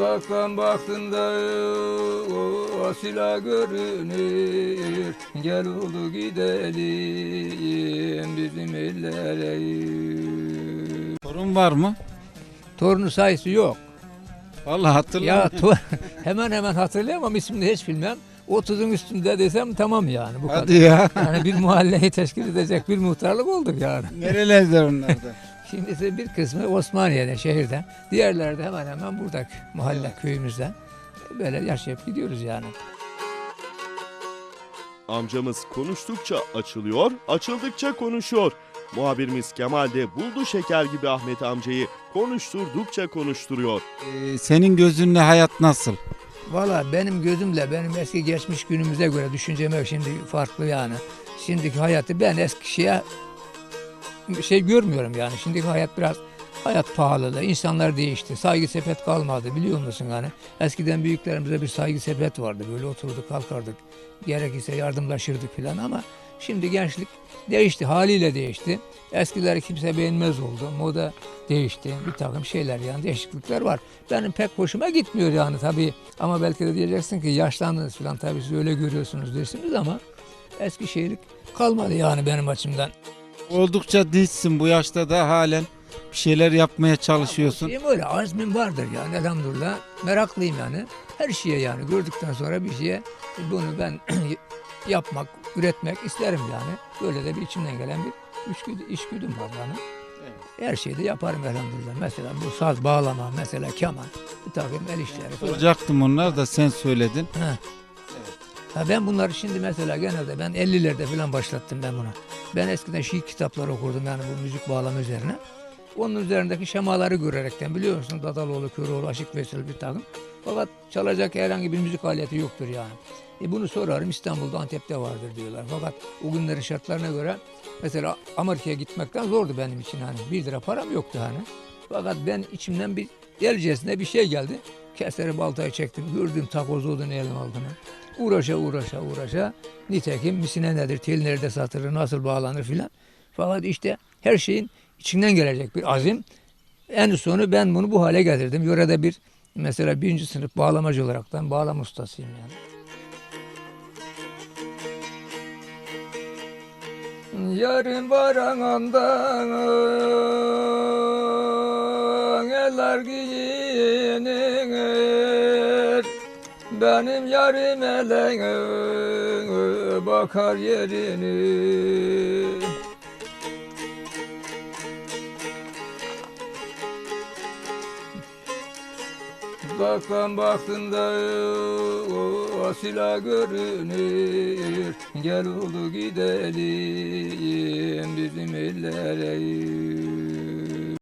Bakan baktığında o silah görünür Gel oldu gidelim bizim ellere Torun var mı? Torunu sayısı yok Vallahi hatırlamıyorum. Ya to- hemen hemen hatırlayamam ama ismini hiç bilmem 30'un üstünde desem tamam yani bu Hadi kadar. ya. Yani bir mahalleyi teşkil edecek bir muhtarlık olduk yani. Nerelerde onlar da? Şimdi ise bir kısmı Osmaniye'de, şehirde. Diğerleri de hemen hemen buradaki mahalle köyümüzden. Böyle yaşayıp gidiyoruz yani. Amcamız konuştukça açılıyor, açıldıkça konuşuyor. Muhabirimiz Kemal de buldu şeker gibi Ahmet amcayı konuşturdukça konuşturuyor. Ee, senin gözünle hayat nasıl? Valla benim gözümle benim eski geçmiş günümüze göre düşünceme şimdi farklı yani. Şimdiki hayatı ben eski bir şey görmüyorum yani. Şimdiki hayat biraz hayat pahalı. İnsanlar değişti. Saygı sepet kalmadı biliyor musun yani. Eskiden büyüklerimize bir saygı sepet vardı. Böyle otururduk kalkardık. Gerekirse yardımlaşırdık falan ama şimdi gençlik değişti. Haliyle değişti. Eskileri kimse beğenmez oldu. Moda değişti. Bir takım şeyler yani değişiklikler var. Benim pek hoşuma gitmiyor yani tabii. Ama belki de diyeceksin ki yaşlandınız falan tabii siz öyle görüyorsunuz dersiniz ama eski şeylik kalmadı yani benim açımdan. Oldukça dinçsin bu yaşta da halen bir şeyler yapmaya çalışıyorsun. Şeyim öyle azmim vardır yani elhamdülillah. Meraklıyım yani. Her şeye yani gördükten sonra bir şeye bunu ben yapmak, üretmek isterim yani. Böyle de bir içimden gelen bir içgüdü, içgüdüm var yani. Her şeyi de yaparım elhamdülillah. Mesela bu saz bağlama, mesela keman, bir takım el işleri falan. Soracaktım onlar da sen söyledin. Ha. Ha ben bunları şimdi mesela genelde ben 50'lerde falan başlattım ben bunu. Ben eskiden şiir kitapları okurdum yani bu müzik bağlama üzerine. Onun üzerindeki şemaları görerekten biliyor musun Dadaloğlu, Köroğlu, Aşık Veysel bir takım. Fakat çalacak herhangi bir müzik aleti yoktur yani. E bunu sorarım İstanbul'da Antep'te vardır diyorlar. Fakat o günlerin şartlarına göre mesela Amerika'ya gitmekten zordu benim için hani. Bir lira param yoktu hani. Fakat ben içimden bir delicesine bir şey geldi. Keseri baltayı çektim. Gördüm takoz odunu elim altına. Uğraşa uğraşa uğraşa. Nitekim misine nedir, tel nerede satılır, nasıl bağlanır filan. Fakat işte her şeyin içinden gelecek bir azim. En sonu ben bunu bu hale getirdim. Yörede bir mesela birinci sınıf bağlamacı olaraktan bağlama ustasıyım yani. Yarın varan andan eller giyinir Benim yarim elene bakar yerini. Bakan baktığında o silah görünür. Gel oldu gidelim bizim ellere